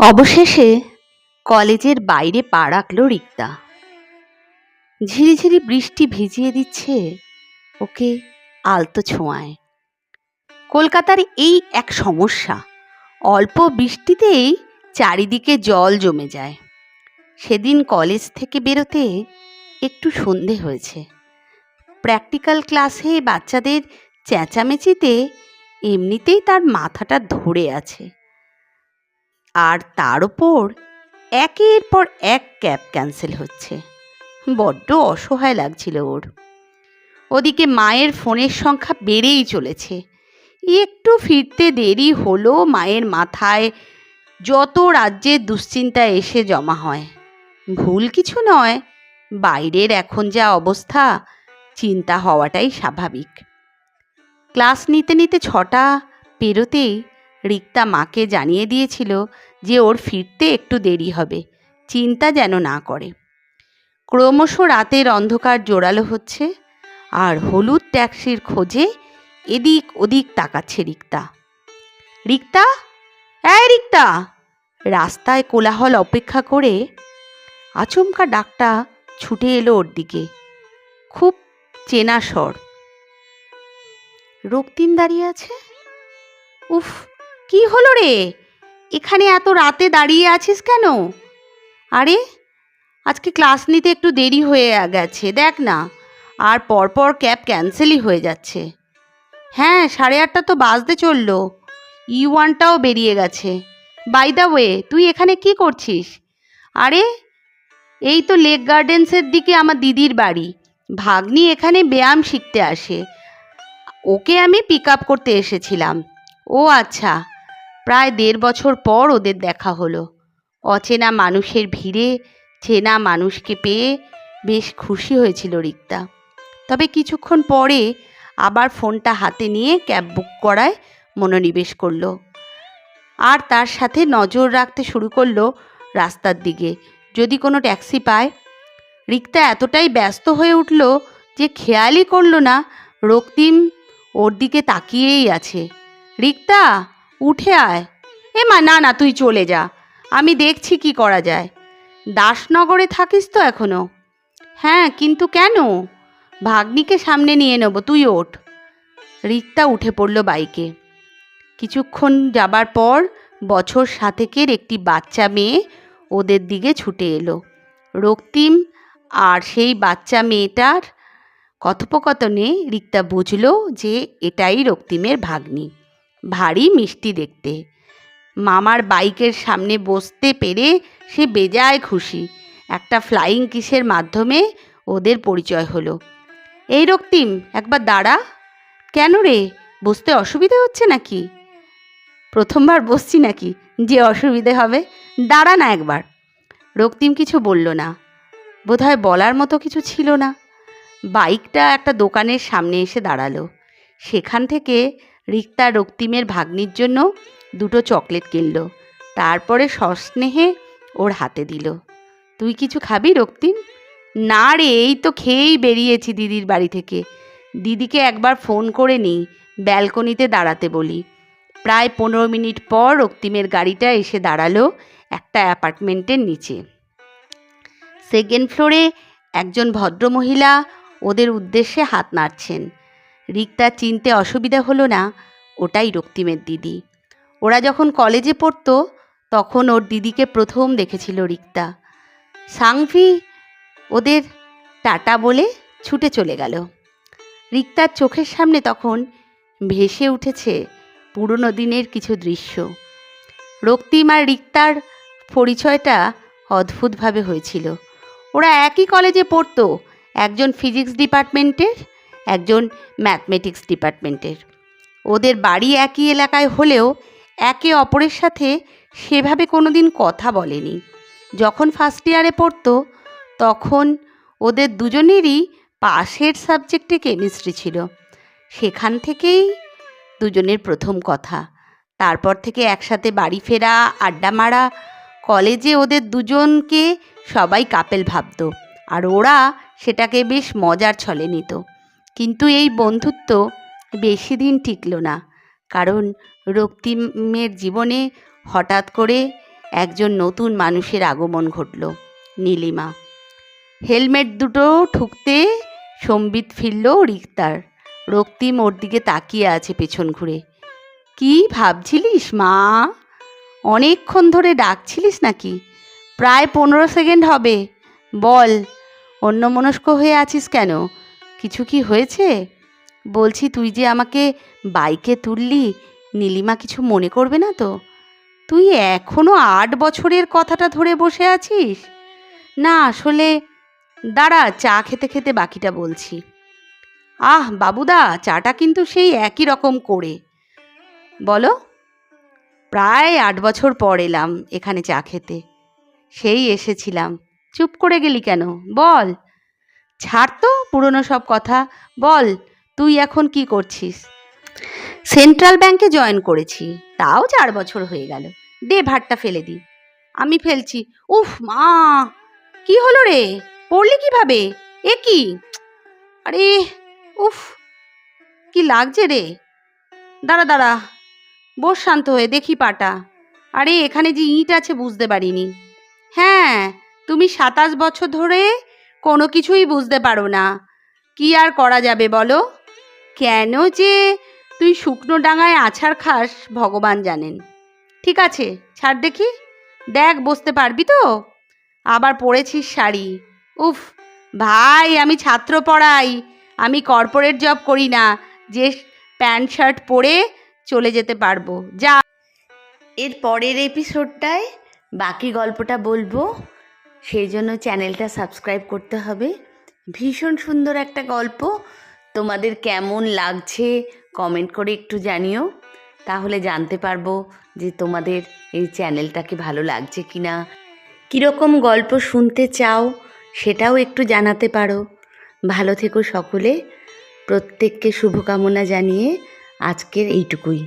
অবশেষে কলেজের বাইরে পা রাখল রিক্তা। ঝিরিঝিরি বৃষ্টি ভিজিয়ে দিচ্ছে ওকে আলতো ছোঁয়ায়। কলকাতার এই এক সমস্যা, অল্প বৃষ্টিতেই চারিদিকে জল জমে যায়। সেদিন কলেজ থেকে বেরোতে একটু সন্ধে হয়েছে। প্র্যাকটিক্যাল ক্লাসে বাচ্চাদের চেঁচামেচিতে এমনিতেই তার মাথাটা ধরে আছে। আর তার ওপর একের পর এক ক্যাব ক্যান্সেল হচ্ছে। বড্ড অসহায় লাগছিল ওর। ওদিকে মায়ের ফোনের সংখ্যা বেড়েই চলেছে। একটু ফিরতে দেরি হলো মায়ের মাথায়। যত রাজ্যের দুশ্চিন্তা এসে জমা হয়। ভুল কিছু নয়, বাইরের এখন যা অবস্থা, চিন্তা হওয়াটাই স্বাভাবিক। ক্লাস নিতে নিতে ছটা পেরোতেই রিক্তা মাকে জানিয়ে দিয়েছিল যে ওর ফিরতে একটু দেরি হবে। চিন্তা যেন না করে। ক্রমশ রাতের অন্ধকার জোরালো হচ্ছে, আর হলুদ ট্যাক্সির খোঁজে এদিক ওদিক তাকাচ্ছে রিক্তা। রিক্তা? এই রিক্তা! রাস্তায় কোলাহল অপেক্ষা করে আচমকা ডাকটা ছুটে এলো ওর দিকে। খুব চেনা স্বর। রক্তিম দাঁড়িয়ে আছে? উফ, কি হলো রে? এখানে এত রাতে দাঁড়িয়ে আছিস কেন? আরে, আজকে ক্লাস নিতে একটু দেরি হয়ে গেছে, দেখ না। আর পরপর ক্যাব ক্যান্সেলই হয়ে যাচ্ছে। হ্যাঁ সাড়ে আটটা তো বাজতে চলল। ই ওয়ানটাও বেরিয়ে গেছে। বাই দ্য ওয়ে, তুই এখানে কি করছিস? আরে, এই তো লেক গার্ডেন্সের দিকে আমার দিদির বাড়ি। ভাগ্নি এখানে ব্যায়াম শিখতে আসে। ওকে আমি পিক আপ করতে এসেছিলাম। ও আচ্ছা। প্রায় দেড় বছর পর ওদের দেখা হলো। অচেনা মানুষের ভিড়ে, চেনা মানুষকে পেয়ে বেশ খুশি হয়েছিল রিক্তা। তবে কিছুক্ষণ পরে আবার ফোনটা হাতে নিয়ে ক্যাব বুক করায় মনোনিবেশ করল। আর তার সাথে নজর রাখতে শুরু করল রাস্তার দিকে। যদি কোনো ট্যাক্সি পায়। রিক্তা এতটাই ব্যস্ত হয়ে উঠল যে খেয়ালই করল না, রক্তিম ওর দিকে তাকিয়েই আছে। রিক্তা! উঠে আয়। এ মা না না, তুই চলে যা। আমি দেখছি কি করা যায়। দাসনগরে থাকিস তো এখনও? হ্যাঁ কিন্তু কেন? ভাগ্নিকে সামনে নিয়ে নেব, তুই ওঠ। রিক্তা উঠে পড়ল বাইকে। কিছুক্ষণ যাবার পর বছর সাতেকের একটি বাচ্চা মেয়ে ওদের দিকে ছুটে এলো। রক্তিম আর সেই বাচ্চা মেয়েটার কথোপকথনে রিক্তা বুঝলো যে এটাই রক্তিমের ভাগ্নি। ভারী মিষ্টি দেখতে। মামার বাইকের সামনে বসতে পেরে সে বেজায় খুশি। একটা ফ্লাইং কিসের মাধ্যমে ওদের পরিচয় হলো। এই রক্তিম, একবার দাঁড়া। কেন রে? বসতে অসুবিধে হচ্ছে নাকি? প্রথমবার বসছি নাকি? যে অসুবিধে হবে, দাঁড়া না একবার। রক্তিম কিছু বলল না। বোধহয় বলার মতো কিছু ছিল না। বাইকটা একটা দোকানের সামনে এসে দাঁড়াল। সেখান থেকে রিক্তা রক্তিমের ভাগ্নির জন্য দুটো চকলেট কিনল। তারপরে সস্নেহে ওর হাতে দিল। তুই কিছু খাবি রক্তিম? না রে, এই তো খেয়েই বেরিয়েছি দিদির বাড়ি থেকে। দিদিকে একবার ফোন করে নিই, ব্যালকনিতে দাঁড়াতে বলি। প্রায় পনেরো মিনিট পর রক্তিমের গাড়িটা এসে দাঁড়াল একটা অ্যাপার্টমেন্টের নিচে। সেকেন্ড ফ্লোরে একজন ভদ্রমহিলা ওদের উদ্দেশ্যে হাত নাড়ছেন। রিক্তা চিনতে অসুবিধা হলো না, ওটাই রক্তিমের দিদি। ওরা যখন কলেজে পড়তো, তখন ওর দিদিকে প্রথম দেখেছিল রিক্তা। সাংভি ওদের টাটা বলে ছুটে চলে গেল। রিক্তার চোখের সামনে তখন ভেসে উঠেছে পুরনো দিনের কিছু দৃশ্য। রক্তিম আর রিক্তার পরিচয়টা অদ্ভুতভাবে হয়েছিল। ওরা একই কলেজে পড়তো, একজন ফিজিক্স ডিপার্টমেন্টের একজন ম্যাথমেটিক্স ডিপার্টমেন্টের। ওদের বাড়ি একই এলাকায় হলেও একে অপরের সাথে সেভাবে কোনো দিন কথা বলেনি। যখন ফার্স্ট ইয়ারে পড়তো, তখন ওদের দুজনেরই পাশের সাবজেক্টে কেমিস্ট্রি ছিল। সেখান থেকেই দুজনের প্রথম কথা। তারপর থেকে একসাথে বাড়ি ফেরা, আড্ডা মারা, কলেজে ওদের দুজনকে সবাই কাপেল ভাবতো। আর ওরা সেটাকে বেশ মজার ছলে নিত। কিন্তু এই বন্ধুত্ব বেশি দিন টিকলো না, কারণ রক্তিমের জীবনে হঠাৎ করে একজন নতুন মানুষের আগমন ঘটল, নীলিমা। হেলমেট দুটো ঠুকতে সম্বিত ফিরল রিক্তার। রক্তিম ওর দিকে তাকিয়ে আছে পেছন ঘুরে। কি ভাবছিলিস, মা? অনেকক্ষণ ধরে ডাকছিলিস নাকি? প্রায় পনেরো সেকেন্ড হবে। বল, অন্যমনস্ক হয়ে আছিস কেন? কিছু কি হয়েছে? বলছি, তুই যে আমাকে বাইকে তুললি, নীলিমা কিছু মনে করবে না তো? তুই এখনও আট বছরের কথাটা ধরে বসে আছিস? না, আসলে দাঁড়া, চা খেতে খেতে বাকিটা বলছি। আহ, বাবুদা, চাটা কিন্তু সেই একই রকম করে। বলো? প্রায় আট বছর পর এলাম এখানে চা খেতে। সেই এসেছিলাম। চুপ করে গেলি কেন? বল। ছাড় তো পুরনো সব কথা। বল, তুই এখন কি করছিস? সেন্ট্রাল ব্যাংকে জয়েন করেছি। তাও চার বছর হয়ে গেল। দে ভাতটা ফেলে দি। আমি ফেলছি। উফ, মা! কি হলো রে? পড়লি কীভাবে? এ কি? আরে, উফ! কি লাগছে রে? দাঁড়া দাঁড়া। বস শান্ত হয়ে, দেখি পাটা। আরে, এখানে যে ইট আছে বুঝতে পারিনি। হ্যাঁ তুমি সাতাশ বছর ধরে কোনো কিছুই বুঝতে পারো না। কি আর করা যাবে বলো? কেন যে তুই শুকনো ডাঙায় আছাড় খাস, ভগবান জানেন। ঠিক আছে, ছাড় দেখি। দেখ, বসতে পারবি তো? আবার পরেছিস শাড়ি। উফ, ভাই, আমি ছাত্র পড়াই। আমি কর্পোরেট জব করি না। যে প্যান্ট, শার্ট পরে চলে যেতে পারব। যা। এর পরের এপিসোডটায় বাকি গল্পটা বলব। সেই জন্য চ্যানেলটা সাবস্ক্রাইব করতে হবে। ভীষণ সুন্দর একটা গল্প। তোমাদের কেমন লাগছে কমেন্ট করে একটু জানিও। তাহলে জানতে পারব যে তোমাদের এই চ্যানেলটাকে ভালো লাগছে কি না কীরকম গল্প শুনতে চাও সেটাও একটু জানাতে পারো। ভালো থেকো সকলে। প্রত্যেককে শুভকামনা জানিয়ে আজকের এইটুকুই।